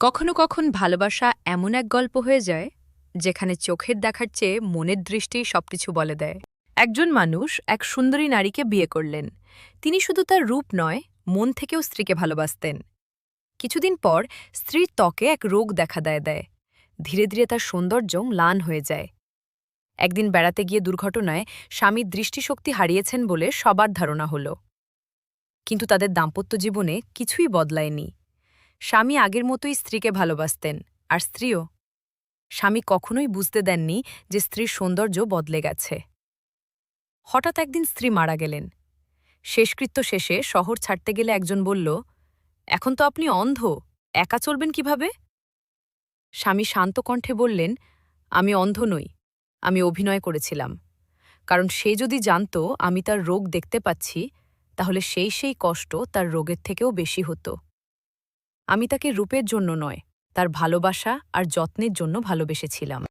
কখনো কখন ভালোবাসা এমন এক গল্প হয়ে যায়, যেখানে চোখের দেখার চেয়ে মনের দৃষ্টি সবকিছু বলে দেয়। একজন মানুষ এক সুন্দরী নারীকে বিয়ে করলেন। তিনি শুধু তার রূপ নয়, মন থেকেও স্ত্রীকে ভালোবাসতেন। কিছুদিন পর স্ত্রীর ত্বকে এক রোগ দেখা দেয় দেয়। ধীরে ধীরে তার সৌন্দর্য ম্লান হয়ে যায়। একদিন বেড়াতে গিয়ে দুর্ঘটনায় স্বামীর দৃষ্টিশক্তি হারিয়েছেন বলে সবার ধারণা হল। কিন্তু তাদের দাম্পত্য জীবনে কিছুই বদলায়নি। স্বামী আগের মতোই স্ত্রীকে ভালোবাসতেন, আর স্ত্রীও। স্বামী কখনোই বুঝতে দেননি যে স্ত্রীর সৌন্দর্য বদলে গেছে। হঠাৎ একদিন স্ত্রী মারা গেলেন। শেষকৃত্য শেষে শহর ছাড়তে গেলে একজন বলল, এখন তো আপনি অন্ধ, একা চলবেন কীভাবে? স্বামী শান্ত কণ্ঠে বললেন, আমি অন্ধ নই, আমি অভিনয় করেছিলাম। কারণ সে যদি জানত আমি তার রোগ দেখতে পাচ্ছি, তাহলে সেই সেই কষ্ট তার রোগের থেকেও বেশি হতো। আমি তাকে রূপের জন্য নয় তার ভালোবাসা আর যত্নের জন্য ভালোবেসেছিলাম।